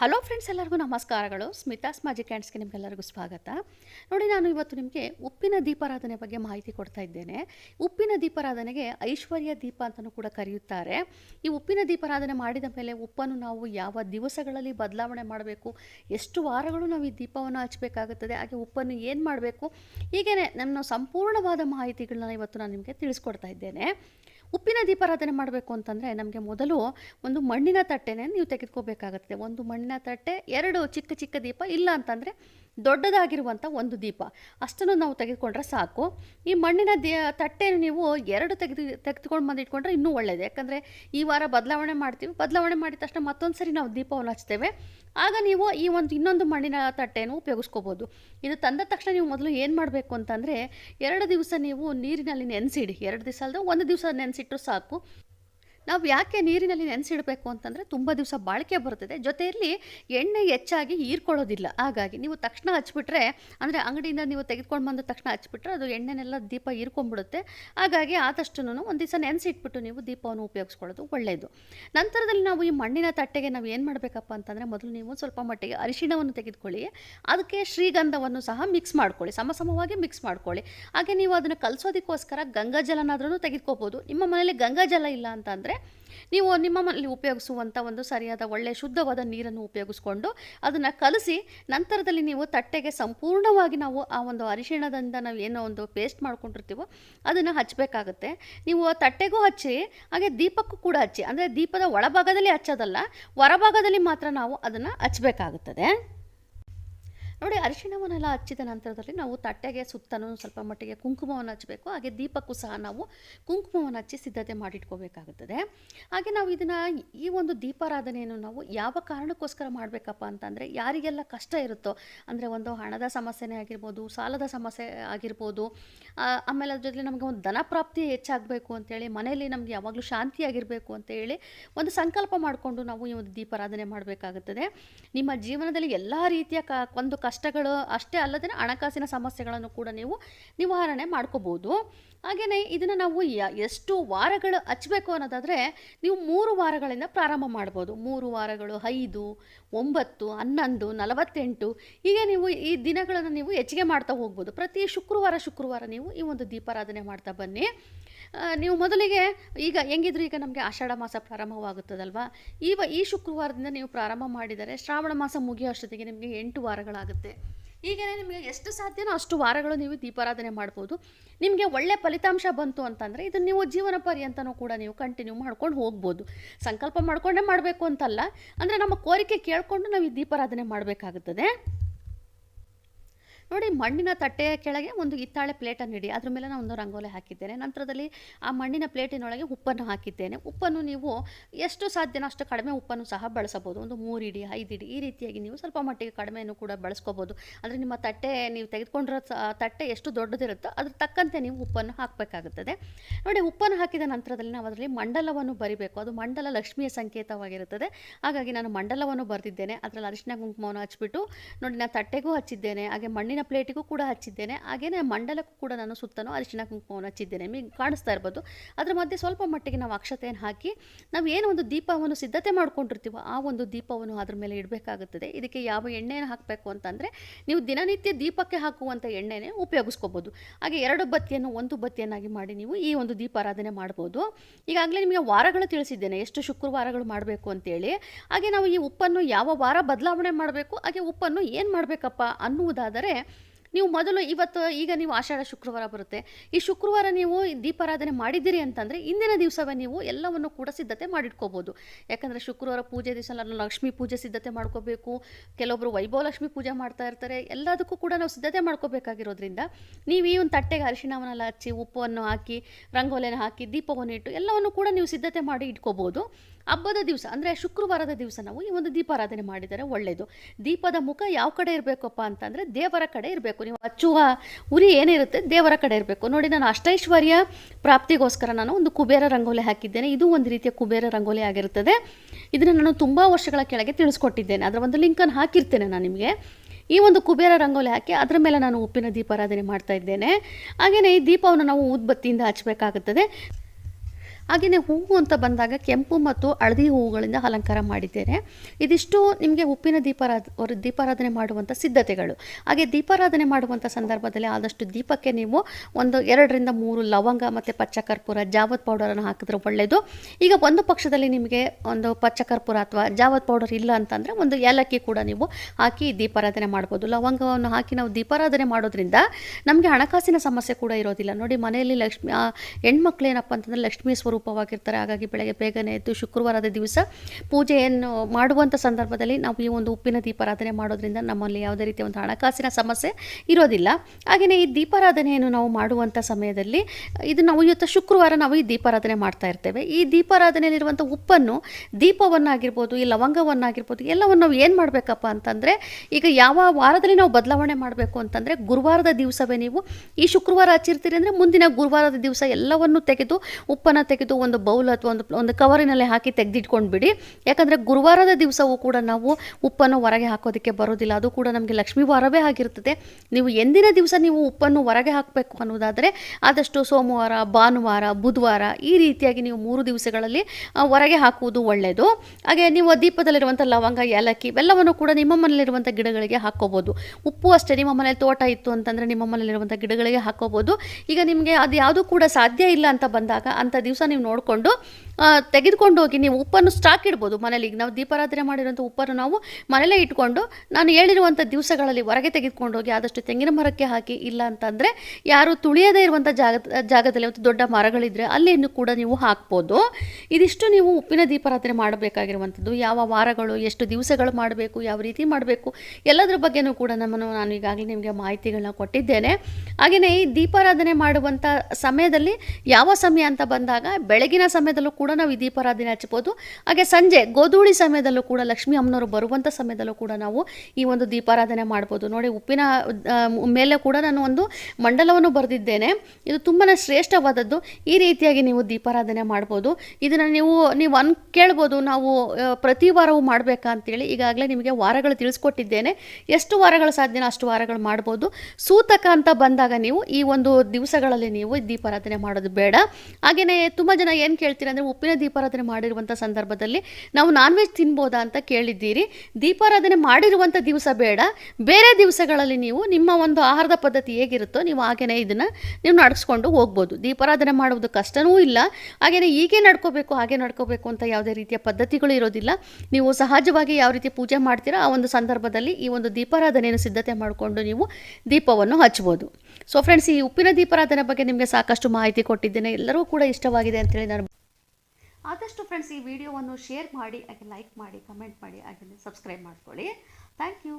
Hello friends ಎಲ್ಲರಿಗೂ ನಮಸ್ಕಾರಗಳು. Smitha's magic ಹ್ಯಾಂಡ್ಸ್ಗೆ ನಿಮಗೆಲ್ಲರಿಗೂ ಸ್ವಾಗತ. ನೋಡಿ, ನಾನು ಇವತ್ತು ನಿಮಗೆ ಉಪ್ಪಿನ ದೀಪಾರಾಧನೆ ಬಗ್ಗೆ ಮಾಹಿತಿ ಕೊಡ್ತಾ ಇದ್ದೇನೆ. ಉಪ್ಪಿನ ದೀಪಾರಾಧನೆಗೆ ಐಶ್ವರ್ಯ ದೀಪ ಅಂತಲೂ ಕೂಡ ಕರೆಯುತ್ತಾರೆ. ಈ ಉಪ್ಪಿನ ದೀಪಾರಾಧನೆ ಮಾಡಿದ ಮೇಲೆ ಉಪ್ಪನ್ನು ನಾವು ಯಾವ ದಿವಸಗಳಲ್ಲಿ ಬದಲಾವಣೆ ಮಾಡಬೇಕು, ಎಷ್ಟು ವಾರಗಳು ನಾವು ಈ ದೀಪವನ್ನು ಹಚ್ಚಬೇಕಾಗುತ್ತದೆ, ಹಾಗೆ ಉಪ್ಪನ್ನು ಏನು ಮಾಡಬೇಕು ಹೀಗೇ ನನ್ನ ಸಂಪೂರ್ಣವಾದ ಮಾಹಿತಿಗಳನ್ನ ಇವತ್ತು ನಾನು ನಿಮಗೆ ತಿಳಿಸ್ಕೊಡ್ತಾ ಇದ್ದೇನೆ. ಉಪ್ಪಿನ ದೀಪಾರಾಧನೆ ಮಾಡಬೇಕು ಅಂತಂದರೆ ನಮಗೆ ಮೊದಲು ಒಂದು ಮಣ್ಣಿನ ತಟ್ಟೆನೇ ನೀವು ತೆಗೆದುಕೋಬೇಕಾಗುತ್ತೆ. ಒಂದು ಮಣ್ಣಿನ ತಟ್ಟೆ, ಎರಡು ಚಿಕ್ಕ ಚಿಕ್ಕ ದೀಪ, ಇಲ್ಲ ಅಂತಂದರೆ ದೊಡ್ಡದಾಗಿರುವಂಥ ಒಂದು ದೀಪ. ಅಷ್ಟನ್ನು ನಾವು ತೆಗೆದುಕೊಂಡ್ರೆ ಸಾಕು. ಈ ಮಣ್ಣಿನ ದೇ ತಟ್ಟೆ ನೀವು ಎರಡು ತೆಗೆದು, ತೆಗೆದುಕೊಂಡು ಬಂದು ಇಟ್ಕೊಂಡ್ರೆ ಇನ್ನೂ ಒಳ್ಳೆಯದು ಯಾಕಂದರೆ ಈ ವಾರ ಬದಲಾವಣೆ ಮಾಡ್ತೀವಿ. ಬದಲಾವಣೆ ಮಾಡಿದ ತಕ್ಷಣ ಮತ್ತೊಂದು ಸರಿ ನಾವು ದೀಪವನ್ನು ಹಚ್ತೇವೆ. ಆಗ ನೀವು ಈ ಒಂದು ಇನ್ನೊಂದು ಮಣ್ಣಿನ ತಟ್ಟೆಯನ್ನು ಉಪಯೋಗಿಸ್ಕೋಬೋದು. ಇದು ತಂದ ತಕ್ಷಣ ನೀವು ಮೊದಲು ಏನು ಮಾಡಬೇಕು ಅಂತಂದರೆ ಎರಡು ದಿವಸ ನೀವು ನೀರಿನಲ್ಲಿ ನೆನೆಸಿಡಿ. ಎರಡು ದಿವಸ ಅಲ್ಲದೆ ಒಂದು ದಿವಸ ನೆನೆಸಿಟ್ರು ಸಾಕು. ನಾವು ಯಾಕೆ ನೀರಿನಲ್ಲಿ ನೆನೆಸಿಡಬೇಕು ಅಂತಂದರೆ ತುಂಬ ದಿವಸ ಬಾಳಿಕೆ ಬರ್ತದೆ ಜೊತೆಯಲ್ಲಿ ಎಣ್ಣೆ ಹೆಚ್ಚಾಗಿ ಹೀರ್ಕೊಳ್ಳೋದಿಲ್ಲ. ಹಾಗಾಗಿ ನೀವು ತಕ್ಷಣ ಹಚ್ಬಿಟ್ರೆ, ಅಂದರೆ ಅಂಗಡಿಯಿಂದ ನೀವು ತೆಗೆದುಕೊಂಡು ಬಂದ ತಕ್ಷಣ ಹಚ್ಬಿಟ್ರೆ ಅದು ಎಣ್ಣೆನೆಲ್ಲ ದೀಪ ಹೀರ್ಕೊಂಡ್ಬಿಡುತ್ತೆ. ಹಾಗಾಗಿ ಆದಷ್ಟು ಒಂದು ದಿವಸ ನೆನೆಸಿಟ್ಬಿಟ್ಟು ನೀವು ದೀಪವನ್ನು ಉಪಯೋಗಿಸ್ಕೊಳ್ಳೋದು ಒಳ್ಳೆಯದು ನಂತರದಲ್ಲಿ ನಾವು ಈ ಮಣ್ಣಿನ ತಟ್ಟೆಗೆ ನಾವು ಏನು ಮಾಡಬೇಕಪ್ಪ ಅಂತಂದರೆ ಮೊದಲು ನೀವು ಸ್ವಲ್ಪ ಮಟ್ಟಿಗೆ ಅರಿಶಿಣವನ್ನು ತೆಗೆದುಕೊಳ್ಳಿ. ಅದಕ್ಕೆ ಶ್ರೀಗಂಧವನ್ನು ಸಹ ಮಿಕ್ಸ್ ಮಾಡ್ಕೊಳ್ಳಿ. ಸಮಸಮವಾಗಿ ಮಿಕ್ಸ್ ಮಾಡ್ಕೊಳ್ಳಿ. ಹಾಗೆ ನೀವು ಅದನ್ನು ಕಲಿಸೋದಕ್ಕೋಸ್ಕರ ಗಂಗಾಜಲನಾದ್ರೂ ತೆಗೆದುಕೋಬೋದು. ನಿಮ್ಮ ಮನೆಯಲ್ಲಿ ಗಂಗಾಜಲ ಇಲ್ಲ ಅಂತಂದರೆ ನೀವು ನಿಮ್ಮ ಮನೆಯಲ್ಲಿ ಉಪಯೋಗಿಸುವಂಥ ಒಂದು ಸರಿಯಾದ ಒಳ್ಳೆಯ ಶುದ್ಧವಾದ ನೀರನ್ನು ಉಪಯೋಗಿಸ್ಕೊಂಡು ಅದನ್ನು ಕಲಸಿ ನಂತರದಲ್ಲಿ ನೀವು ತಟ್ಟೆಗೆ ಸಂಪೂರ್ಣವಾಗಿ ನಾವು ಆ ಒಂದು ಅರಿಶಿಣದಿಂದ ನಾವು ಏನೋ ಒಂದು ಪೇಸ್ಟ್ ಮಾಡ್ಕೊಂಡಿರ್ತೀವೋ ಅದನ್ನು ಹಚ್ಚಬೇಕಾಗುತ್ತೆ ನೀವು ತಟ್ಟೆಗೂ ಹಚ್ಚಿ, ಹಾಗೆ ದೀಪಕ್ಕೂ ಕೂಡ ಹಚ್ಚಿ, ಅಂದರೆ ದೀಪದ ಒಳಭಾಗದಲ್ಲಿ ಹಚ್ಚೋದಲ್ಲ, ಹೊರಭಾಗದಲ್ಲಿ ಮಾತ್ರ ನಾವು ಅದನ್ನು ಹಚ್ಚಬೇಕಾಗುತ್ತದೆ ನೋಡಿ, ಅರಿಶಿಣವನ್ನೆಲ್ಲ ಹಚ್ಚಿದ ನಂತರದಲ್ಲಿ ನಾವು ತಟ್ಟೆಗೆ ಸುತ್ತಲೂ ಸ್ವಲ್ಪ ಮಟ್ಟಿಗೆ ಕುಂಕುಮವನ್ನು ಹಚ್ಚಬೇಕು. ಹಾಗೆ ದೀಪಕ್ಕೂ ಸಹ ನಾವು ಕುಂಕುಮವನ್ನು ಹಚ್ಚಿ ಸಿದ್ಧತೆ ಮಾಡಿಟ್ಕೋಬೇಕಾಗುತ್ತದೆ. ಹಾಗೆ ನಾವು ಇದನ್ನು ಈ ಒಂದು ದೀಪಾರಾಧನೆಯನ್ನು ನಾವು ಯಾವ ಕಾರಣಕ್ಕೋಸ್ಕರ ಮಾಡಬೇಕಪ್ಪ ಅಂತಂದರೆ, ಯಾರಿಗೆಲ್ಲ ಕಷ್ಟ ಇರುತ್ತೋ, ಅಂದರೆ ಒಂದು ಹಣದ ಸಮಸ್ಯೆನೇ ಆಗಿರ್ಬೋದು, ಸಾಲದ ಸಮಸ್ಯೆ ಆಗಿರ್ಬೋದು ಆಮೇಲೆ ಅದ್ರ ಜೊತೆ ನಮಗೆ ಒಂದು ಧನ ಪ್ರಾಪ್ತಿ ಹೆಚ್ಚಾಗಬೇಕು ಅಂತೇಳಿ, ಮನೆಯಲ್ಲಿ ನಮಗೆ ಯಾವಾಗಲೂ ಶಾಂತಿಯಾಗಿರಬೇಕು ಅಂತೇಳಿ ಒಂದು ಸಂಕಲ್ಪ ಮಾಡಿಕೊಂಡು ನಾವು ಈ ಒಂದು ದೀಪಾರಾಧನೆ ಮಾಡಬೇಕಾಗುತ್ತದೆ. ನಿಮ್ಮ ಜೀವನದಲ್ಲಿ ಎಲ್ಲ ರೀತಿಯ ಕ, ಒಂದು ಕಷ್ಟಗಳು ಅಷ್ಟೇ ಅಲ್ಲದೆ ಹಣಕಾಸಿನ ಸಮಸ್ಯೆಗಳನ್ನು ಕೂಡ ನೀವು ನಿವಾರಣೆ ಮಾಡ್ಕೋಬೋದು. ಹಾಗೆಯೇ ಇದನ್ನು ನಾವು ಎಷ್ಟು ವಾರಗಳು ಹಚ್ಚಬೇಕು ಅನ್ನೋದಾದರೆ ನೀವು ಮೂರು ವಾರಗಳಿಂದ ಪ್ರಾರಂಭ ಮಾಡ್ಬೋದು. ಮೂರು ವಾರಗಳು ಐದು, ಒಂಬತ್ತು, ಹನ್ನೊಂದು, ನಲವತ್ತೆಂಟು, ಹೀಗೆ ನೀವು ಈ ದಿನಗಳನ್ನು ನೀವು ಹೆಚ್ಚಿಗೆ ಮಾಡ್ತಾ ಹೋಗ್ಬೋದು. ಪ್ರತಿ ಶುಕ್ರವಾರ ಶುಕ್ರವಾರ ನೀವು ಈ ಒಂದು ದೀಪಾರಾಧನೆ ಮಾಡ್ತಾ ಬನ್ನಿ. ನೀವು ಮೊದಲಿಗೆ ಈಗ ಹೆಂಗಿದ್ರು ಈಗ ನಮಗೆ ಆಷಾಢ ಮಾಸ ಪ್ರಾರಂಭವಾಗುತ್ತದಲ್ವಾ? ಈವ ಈ ಶುಕ್ರವಾರದಿಂದ ನೀವು ಪ್ರಾರಂಭ ಮಾಡಿದರೆ ಶ್ರಾವಣ ಮಾಸ ಮುಗಿಯೋ ಅಷ್ಟೊತ್ತಿಗೆ ನಿಮಗೆ ಎಂಟು ವಾರಗಳಾಗುತ್ತೆ. ಹೀಗೆ ನಿಮಗೆ ಎಷ್ಟು ಸಾಧ್ಯನೋ ಅಷ್ಟು ವಾರಗಳು ನೀವು ದೀಪಾರಾಧನೆ ಮಾಡ್ಬೋದು. ನಿಮಗೆ ಒಳ್ಳೆಯ ಫಲಿತಾಂಶ ಬಂತು ಅಂತಂದರೆ ಇದನ್ನು ನೀವು ಜೀವನ ಪರ್ಯಂತನೂ ಕೂಡ ನೀವು ಕಂಟಿನ್ಯೂ ಮಾಡ್ಕೊಂಡು ಹೋಗ್ಬೋದು. ಸಂಕಲ್ಪ ಮಾಡ್ಕೊಂಡೇ ಮಾಡಬೇಕು ಅಂತಲ್ಲ. ಅಂದರೆ ನಮ್ಮ ಕೋರಿಕೆ ಕೇಳಿಕೊಂಡು ನಾವು ಈ ದೀಪಾರಾಧನೆ ಮಾಡಬೇಕಾಗುತ್ತದೆ. ನೋಡಿ ಮಣ್ಣಿನ ತಟ್ಟೆಯ ಕೆಳಗೆ ಒಂದು ಹಿತ್ತಾಳೆ ಪ್ಲೇಟನ್ನು ಇಡಿ. ಅದ್ರ ಮೇಲೆ ನಾನು ಒಂದು ರಂಗೋಲಿ ಹಾಕಿದ್ದೇನೆ. ನಂತರದಲ್ಲಿ ಆ ಮಣ್ಣಿನ ಪ್ಲೇಟಿನೊಳಗೆ ಉಪ್ಪನ್ನು ಹಾಕಿದ್ದೇನೆ. ಉಪ್ಪನ್ನು ನೀವು ಎಷ್ಟು ಸಾಧ್ಯನೋ ಅಷ್ಟು ಕಡಿಮೆ ಉಪ್ಪನ್ನು ಸಹ ಬಳಸಬಹುದು. ಒಂದು ಮೂರು ಇಡಿ, ಐದು ಇಡಿ, ಈ ರೀತಿಯಾಗಿ ನೀವು ಸ್ವಲ್ಪ ಮಟ್ಟಿಗೆ ಕಡಿಮೆಯನ್ನು ಕೂಡ ಬಳಸ್ಕೋಬೋದು ಅಂದರೆ ನಿಮ್ಮ ತಟ್ಟೆ, ನೀವು ತೆಗೆದುಕೊಂಡಿರೋ ತಟ್ಟೆ ಎಷ್ಟು ದೊಡ್ಡದಿರುತ್ತೋ ಅದ್ರ ತಕ್ಕಂತೆ ನೀವು ಉಪ್ಪನ್ನು ಹಾಕಬೇಕಾಗುತ್ತದೆ. ನೋಡಿ, ಉಪ್ಪನ್ನು ಹಾಕಿದ ನಂತರದಲ್ಲಿ ನಾವು ಅದರಲ್ಲಿ ಮಂಡಲವನ್ನು ಬರಿಬೇಕು. ಅದು ಮಂಡಲ ಲಕ್ಷ್ಮಿಯ ಸಂಕೇತವಾಗಿರುತ್ತದೆ. ಹಾಗಾಗಿ ನಾನು ಮಂಡಲವನ್ನು ಬರೆದಿದ್ದೇನೆ. ಅದರಲ್ಲಿ ಅರಿಶಿನ ಕುಂಕುಮವನ್ನು ಹಚ್ಚಿಬಿಟ್ಟು ನೋಡಿ, ನಾನು ತಟ್ಟೆಗೂ ಹಚ್ಚಿದ್ದೇನೆ. ಹಾಗೆ ಮಣ್ಣಿನ ಪ್ಲೇಟಿಗೂ ಕೂಡ ಹಚ್ಚಿದ್ದೇನೆ. ಹಾಗೆಯೇ ಮಂಡಲಕ್ಕೂ ಕೂಡ ನಾನು ಸುತ್ತಲೂ ಅರಿಶಿನ ಕುಂಕುಮವನ್ನು ಹಚ್ಚಿದ್ದೇನೆ. ನಿಮಗೆ ಕಾಣಿಸ್ತಾ ಇರ್ಬೋದು. ಅದರ ಮಧ್ಯೆ ಸ್ವಲ್ಪ ಮಟ್ಟಿಗೆ ನಾವು ಅಕ್ಷತೆಯನ್ನು ಹಾಕಿ ನಾವು ಏನು ಒಂದು ದೀಪವನ್ನು ಸಿದ್ಧತೆ ಮಾಡ್ಕೊಂಡಿರ್ತೀವೋ ಆ ಒಂದು ದೀಪವನ್ನು ಅದ್ರ ಮೇಲೆ ಇಡಬೇಕಾಗುತ್ತದೆ. ಇದಕ್ಕೆ ಯಾವ ಎಣ್ಣೆಯನ್ನು ಹಾಕಬೇಕು ಅಂತಂದರೆ ನೀವು ದಿನನಿತ್ಯ ದೀಪಕ್ಕೆ ಹಾಕುವಂಥ ಎಣ್ಣೆನೇ ಉಪಯೋಗಿಸ್ಕೋಬೋದು. ಹಾಗೆ ಎರಡು ಬತ್ತಿಯನ್ನು ಒಂದು ಬತ್ತಿಯನ್ನಾಗಿ ಮಾಡಿ ನೀವು ಈ ಒಂದು ದೀಪಾರಾಧನೆ ಮಾಡ್ಬೋದು. ಈಗಾಗಲೇ ನಿಮಗೆ ವಾರಗಳು ತಿಳಿಸಿದ್ದೇನೆ. ಎಷ್ಟು ಶುಕ್ರವಾರಗಳು ಮಾಡಬೇಕು ಅಂತೇಳಿ. ಹಾಗೆ ನಾವು ಈ ಉಪ್ಪನ್ನು ಯಾವ ವಾರ ಬದಲಾವಣೆ ಮಾಡಬೇಕು, ಹಾಗೆ ಉಪ್ಪನ್ನು ಏನು ಮಾಡಬೇಕಪ್ಪ ಅನ್ನುವುದಾದರೆ ನೀವು ಮೊದಲು ಇವತ್ತು ಈಗ ನೀವು ಆಷಾಢ ಶುಕ್ರವಾರ ಬರುತ್ತೆ. ಈ ಶುಕ್ರವಾರ ನೀವು ದೀಪಾರಾಧನೆ ಮಾಡಿದ್ದೀರಿ ಅಂತಂದರೆ ಇಂದಿನ ದಿವಸವೇ ನೀವು ಎಲ್ಲವನ್ನು ಕೂಡ ಸಿದ್ಧತೆ ಮಾಡಿಟ್ಕೋಬೋದು. ಯಾಕಂದರೆ ಶುಕ್ರವಾರ ಪೂಜೆ ದಿವಸ ಲಕ್ಷ್ಮೀ ಪೂಜೆ ಸಿದ್ಧತೆ ಮಾಡ್ಕೋಬೇಕು. ಕೆಲವೊಬ್ಬರು ವೈಭವ ಲಕ್ಷ್ಮಿ ಪೂಜೆ ಮಾಡ್ತಾ ಇರ್ತಾರೆ. ಎಲ್ಲದಕ್ಕೂ ಕೂಡ ನಾವು ಸಿದ್ಧತೆ ಮಾಡ್ಕೋಬೇಕಾಗಿರೋದ್ರಿಂದ ನೀವು ಈ ಒಂದು ತಟ್ಟೆಗೆ ಅರಿಶಿಣವನ್ನೆಲ್ಲ ಹಚ್ಚಿ, ಉಪ್ಪನ್ನು ಹಾಕಿ ರಂಗೋಲೆನ ಹಾಕಿ, ದೀಪವನ್ನು ಇಟ್ಟು ಎಲ್ಲವನ್ನು ಕೂಡ ನೀವು ಸಿದ್ಧತೆ ಮಾಡಿ ಇಟ್ಕೋಬೋದು. ಹಬ್ಬದ ದಿವಸ ಅಂದರೆ ಶುಕ್ರವಾರದ ದಿವಸ ನಾವು ಈ ಒಂದು ದೀಪಾರಾಧನೆ ಮಾಡಿದರೆ ಒಳ್ಳೆಯದು ದೀಪದ ಮುಖ ಯಾವ ಕಡೆ ಇರಬೇಕಪ್ಪ ಅಂತಂದರೆ ದೇವರ ಕಡೆ ಇರಬೇಕು. ನೀವು ಹಚ್ಚುವ ಉರಿ ಏನಿರುತ್ತೆ ದೇವರ ಕಡೆ ಇರಬೇಕು. ನೋಡಿ, ನಾನು ಅಷ್ಟೈಶ್ವರ್ಯ ಪ್ರಾಪ್ತಿಗೋಸ್ಕರ ನಾನು ಒಂದು ಕುಬೇರ ರಂಗೋಲಿ ಹಾಕಿದ್ದೇನೆ. ಇದು ಒಂದು ರೀತಿಯ ಕುಬೇರ ರಂಗೋಲಿ ಆಗಿರುತ್ತದೆ. ಇದನ್ನು ನಾನು ತುಂಬ ವರ್ಷಗಳ ಕೆಳಗೆ ತಿಳಿಸ್ಕೊಟ್ಟಿದ್ದೇನೆ. ಅದರ ಒಂದು ಲಿಂಕನ್ನು ಹಾಕಿರ್ತೇನೆ ನಾನು ನಿಮಗೆ. ಈ ಒಂದು ಕುಬೇರ ರಂಗೋಲಿ ಹಾಕಿ ಅದರ ಮೇಲೆ ನಾನು ಉಪ್ಪಿನ ದೀಪಾರಾಧನೆ ಮಾಡ್ತಾ ಇದ್ದೇನೆ. ಹಾಗೆಯೇ ಈ ದೀಪವನ್ನು ನಾವು ಊದ್ಬತ್ತಿಯಿಂದ ಹಚ್ಚಬೇಕಾಗುತ್ತದೆ. ಹಾಗೆಯೇ ಹೂವು ಅಂತ ಬಂದಾಗ ಕೆಂಪು ಮತ್ತು ಹಳದಿ ಹೂವುಗಳಿಂದ ಅಲಂಕಾರ ಮಾಡಿದ್ದೇನೆ. ಇದಿಷ್ಟು ನಿಮಗೆ ಉಪ್ಪಿನ ದೀಪಾರಾಧ ದೀಪಾರಾಧನೆ ಮಾಡುವಂಥ ಸಿದ್ಧತೆಗಳು. ಹಾಗೆ ದೀಪಾರಾಧನೆ ಮಾಡುವಂಥ ಸಂದರ್ಭದಲ್ಲಿ ಆದಷ್ಟು ದೀಪಕ್ಕೆ ನೀವು ಒಂದು ಎರಡರಿಂದ ಮೂರು ಲವಂಗ ಮತ್ತು ಪಚ್ಚ ಕರ್ಪೂರ ಜಾವತ್ ಪೌಡರನ್ನು ಹಾಕಿದ್ರೆ ಒಳ್ಳೆಯದು ಈಗ ಒಂದು ಪಕ್ಷದಲ್ಲಿ ನಿಮಗೆ ಒಂದು ಪಚ್ಚ ಕರ್ಪೂರ ಅಥವಾ ಜಾವತ್ ಪೌಡರ್ ಇಲ್ಲ ಅಂತಂದರೆ ಒಂದು ಏಲಕ್ಕಿ ಕೂಡ ನೀವು ಹಾಕಿ ದೀಪಾರಾಧನೆ ಮಾಡ್ಬೋದು. ಲವಂಗವನ್ನು ಹಾಕಿ ನಾವು ದೀಪಾರಾಧನೆ ಮಾಡೋದ್ರಿಂದ ನಮಗೆ ಹಣಕಾಸಿನ ಸಮಸ್ಯೆ ಕೂಡ ಇರೋದಿಲ್ಲ. ನೋಡಿ ಮನೆಯಲ್ಲಿ ಲಕ್ಷ್ಮಿ ಹೆಣ್ಮಕ್ಳು ಏನಪ್ಪ ಅಂತಂದರೆ ಲಕ್ಷ್ಮೀ ಸ್ವರೂಪವಾಗಿರ್ತಾರೆ. ಹಾಗಾಗಿ ಬೆಳಗ್ಗೆ ಬೇಗನೆ ಎದ್ದು ಶುಕ್ರವಾರದ ದಿವಸ ಪೂಜೆಯನ್ನು ಮಾಡುವಂಥ ಸಂದರ್ಭದಲ್ಲಿ ನಾವು ಈ ಒಂದು ಉಪ್ಪಿನ ದೀಪಾರಾಧನೆ ಮಾಡೋದ್ರಿಂದ ನಮ್ಮಲ್ಲಿ ಯಾವುದೇ ರೀತಿಯ ಒಂದು ಹಣಕಾಸಿನ ಸಮಸ್ಯೆ ಇರೋದಿಲ್ಲ. ಹಾಗೆಯೇ ಈ ದೀಪಾರಾಧನೆಯನ್ನು ನಾವು ಮಾಡುವಂಥ ಸಮಯದಲ್ಲಿ ಇದು ನಾವು ಇವತ್ತು ಶುಕ್ರವಾರ ನಾವು ಈ ದೀಪಾರಾಧನೆ ಮಾಡ್ತಾ ಇರ್ತೇವೆ. ಈ ದೀಪಾರಾಧನೆಯಲ್ಲಿರುವಂಥ ಉಪ್ಪನ್ನು ದೀಪವನ್ನಾಗಿರ್ಬೋದು, ಈ ಲವಂಗವನ್ನಾಗಿರ್ಬೋದು, ಎಲ್ಲವನ್ನು ನಾವು ಏನು ಮಾಡಬೇಕಪ್ಪ ಅಂತಂದರೆ, ಈಗ ಯಾವ ವಾರದಲ್ಲಿ ನಾವು ಬದಲಾವಣೆ ಮಾಡಬೇಕು ಅಂತಂದರೆ ಗುರುವಾರದ ದಿವಸವೇ ನೀವು ಈ ಶುಕ್ರವಾರ ಹಚ್ಚಿರ್ತೀರಿ ಅಂದರೆ ಮುಂದಿನ ಗುರುವಾರದ ದಿವಸ ಎಲ್ಲವನ್ನು ತೆಗೆದು ಉಪ್ಪನ್ನು ತೆಗೆದು ಒಂದು ಬೌಲ್ ಅಥವಾ ಒಂದು ಒಂದು ಕವರಿನಲ್ಲಿ ಹಾಕಿ ತೆಗೆದಿಟ್ಕೊಂಡು ಬಿಡಿ ಯಾಕಂದರೆ ಗುರುವಾರದ ದಿವಸವೂ ಕೂಡ ನಾವು ಉಪ್ಪನ್ನು ಹೊರಗೆ ಹಾಕೋದಕ್ಕೆ ಬರೋದಿಲ್ಲ. ಅದು ಕೂಡ ನಮಗೆ ಲಕ್ಷ್ಮೀ ವಾರವೇ ಆಗಿರ್ತದೆ. ನೀವು ಎಂದಿನ ದಿವಸ ನೀವು ಉಪ್ಪನ್ನು ಹೊರಗೆ ಹಾಕಬೇಕು ಅನ್ನೋದಾದರೆ ಆದಷ್ಟು ಸೋಮವಾರ, ಭಾನುವಾರ, ಬುಧವಾರ ಈ ರೀತಿಯಾಗಿ ನೀವು ಮೂರು ದಿವಸಗಳಲ್ಲಿ ಹೊರಗೆ ಹಾಕುವುದು ಒಳ್ಳೆಯದು ಹಾಗೆ ನೀವು ದೀಪದಲ್ಲಿರುವಂಥ ಲವಂಗ, ಏಲಕ್ಕಿ ಇವೆಲ್ಲವನ್ನು ಕೂಡ ನಿಮ್ಮ ಮನೆಯಲ್ಲಿರುವಂಥ ಗಿಡಗಳಿಗೆ ಹಾಕ್ಕೋಬೋದು ಉಪ್ಪು ಅಷ್ಟೇ ನಿಮ್ಮ ಮನೇಲಿ ತೋಟ ಇತ್ತು ಅಂತಂದರೆ ನಿಮ್ಮ ಮನೆಯಲ್ಲಿರುವಂಥ ಗಿಡಗಳಿಗೆ ಹಾಕೋಬೋದು. ಈಗ ನಿಮಗೆ ಅದು ಯಾವುದೂ ಕೂಡ ಸಾಧ್ಯ ಇಲ್ಲ ಅಂತ ಬಂದಾಗ ಅಂಥ ದಿವಸ ನೀವು ನೋಡಿಕೊಂಡು ತೆಗೆದುಕೊಂಡು ಹೋಗಿ ನೀವು ಉಪ್ಪನ್ನು ಸ್ಟಾಕ್ ಇಡ್ಬೋದು ಮನೇಲಿ. ನಾವು ದೀಪಾರಾಧನೆ ಮಾಡಿರುವಂಥ ಉಪ್ಪನ್ನು ನಾವು ಮನೇಲೇ ಇಟ್ಕೊಂಡು ನಾನು ಹೇಳಿರುವಂಥ ದಿವಸಗಳಲ್ಲಿ ಹೊರಗೆ ತೆಗೆದುಕೊಂಡು ಹೋಗಿ ಆದಷ್ಟು ತೆಂಗಿನ ಮರಕ್ಕೆ ಹಾಕಿ, ಇಲ್ಲ ಅಂತಂದರೆ ಯಾರು ತುಳಿಯದೇ ಇರುವಂಥ ಜಾಗ, ಜಾಗದಲ್ಲಿ ಒಂದು ದೊಡ್ಡ ಮರಗಳಿದ್ದರೆ ಅಲ್ಲಿಯನ್ನು ಕೂಡ ನೀವು ಹಾಕ್ಬೋದು. ಇದಿಷ್ಟು ನೀವು ಉಪ್ಪಿನ ದೀಪಾರಾಧನೆ ಮಾಡಬೇಕಾಗಿರುವಂಥದ್ದು. ಯಾವ ವಾರಗಳು, ಎಷ್ಟು ದಿವಸಗಳು ಮಾಡಬೇಕು, ಯಾವ ರೀತಿ ಮಾಡಬೇಕು, ಎಲ್ಲದರ ಬಗ್ಗೆನೂ ಕೂಡ ನಮ್ಮನ್ನು ನಾನು ಈಗಾಗಲೇ ನಿಮಗೆ ಮಾಹಿತಿಗಳನ್ನ ಕೊಟ್ಟಿದ್ದೇನೆ. ಹಾಗೆಯೇ ಈ ದೀಪಾರಾಧನೆ ಮಾಡುವಂಥ ಸಮಯದಲ್ಲಿ ಯಾವ ಸಮಯ ಅಂತ ಬಂದಾಗ, ಬೆಳಗಿನ ಸಮಯದಲ್ಲೂ ನಾವು ಈ ದೀಪಾರಾಧನೆ ಹಚ್ಬೋದು. ಹಾಗೆ ಸಂಜೆ ಗೋಧೂಳಿ ಸಮಯದಲ್ಲೂ ಕೂಡ ಲಕ್ಷ್ಮೀ ಅಮ್ಮನವರು ಬರುವಂಥ ಸಮಯದಲ್ಲೂ ಕೂಡ ನಾವು ಈ ಒಂದು ದೀಪಾರಾಧನೆ ಮಾಡ್ಬೋದು. ನೋಡಿ ಉಪ್ಪಿನ ಮೇಲೆ ಕೂಡ ನಾನು ಒಂದು ಮಂಡಲವನ್ನು ಬರೆದಿದ್ದೇನೆ. ಇದು ತುಂಬಾ ಶ್ರೇಷ್ಠವಾದದ್ದು. ಈ ರೀತಿಯಾಗಿ ನೀವು ದೀಪಾರಾಧನೆ ಮಾಡ್ಬೋದು. ಇದನ್ನು ನೀವು ನೀವು ಅನ್ ಕೇಳ್ಬೋದು, ನಾವು ಪ್ರತಿ ವಾರವೂ ಮಾಡಬೇಕಾ ಅಂತೇಳಿ ಈಗಾಗಲೇ ನಿಮಗೆ ವಾರಗಳು ತಿಳಿಸ್ಕೊಟ್ಟಿದ್ದೇನೆ. ಎಷ್ಟು ವಾರಗಳು ಸಾಧ್ಯನೋ ಅಷ್ಟು ವಾರಗಳು ಮಾಡ್ಬೋದು. ಸೂತಕ ಅಂತ ಬಂದಾಗ ನೀವು ಈ ಒಂದು ದಿವಸಗಳಲ್ಲಿ ನೀವು ದೀಪಾರಾಧನೆ ಮಾಡೋದು ಬೇಡ. ಹಾಗೆಯೇ ತುಂಬ ಜನ ಏನು ಕೇಳ್ತೀರ ಅಂದರೆ ಉಪ್ಪಿನ ದೀಪಾರಾಧನೆ ಮಾಡಿರುವಂಥ ಸಂದರ್ಭದಲ್ಲಿ ನಾವು ನಾನ್ ವೆಜ್ ತಿನ್ಬೋದಾ ಅಂತ ಕೇಳಿದ್ದೀರಿ. ದೀಪಾರಾಧನೆ ಮಾಡಿರುವಂಥ ದಿವಸ ಬೇಡ. ಬೇರೆ ದಿವಸಗಳಲ್ಲಿ ನೀವು ನಿಮ್ಮ ಒಂದು ಆಹಾರದ ಪದ್ಧತಿ ಹೇಗಿರುತ್ತೋ ನೀವು ಹಾಗೆಯೇ ಇದನ್ನು ನೀವು ನಡೆಸ್ಕೊಂಡು ಹೋಗ್ಬೋದು. ದೀಪಾರಾಧನೆ ಮಾಡುವುದು ಕಷ್ಟವೂ ಇಲ್ಲ. ಹಾಗೆಯೇ ಹೀಗೆ ನಡ್ಕೋಬೇಕು, ಹಾಗೆ ನಡ್ಕೋಬೇಕು ಅಂತ ಯಾವುದೇ ರೀತಿಯ ಪದ್ಧತಿಗಳು ಇರೋದಿಲ್ಲ. ನೀವು ಸಹಜವಾಗಿ ಯಾವ ರೀತಿ ಪೂಜೆ ಮಾಡ್ತೀರೋ ಆ ಒಂದು ಸಂದರ್ಭದಲ್ಲಿ ಈ ಒಂದು ದೀಪಾರಾಧನೆಯನ್ನು ಸಿದ್ಧತೆ ಮಾಡಿಕೊಂಡು ನೀವು ದೀಪವನ್ನು ಹಚ್ಬೋದು. ಸೊ ಫ್ರೆಂಡ್ಸ್ ಈ ಉಪ್ಪಿನ ದೀಪಾರಾಧನೆ ಬಗ್ಗೆ ನಿಮಗೆ ಸಾಕಷ್ಟು ಮಾಹಿತಿ ಕೊಟ್ಟಿದ್ದೇನೆ. ಎಲ್ಲರೂ ಕೂಡ ಇಷ್ಟವಾಗಿದೆ ಅಂತೇಳಿ ನಾನು ಆದಷ್ಟು ಫ್ರೆಂಡ್ಸ್ ಈ ವಿಡಿಯೋವನ್ನು ಶೇರ್ ಮಾಡಿ, ಹಾಗೆ ಲೈಕ್ ಮಾಡಿ ಕಮೆಂಟ್ ಮಾಡಿ ಹಾಗೆ ಸಬ್ಸ್ಕ್ರೈಬ್ ಮಾಡ್ಕೊಳ್ಳಿ. Thank you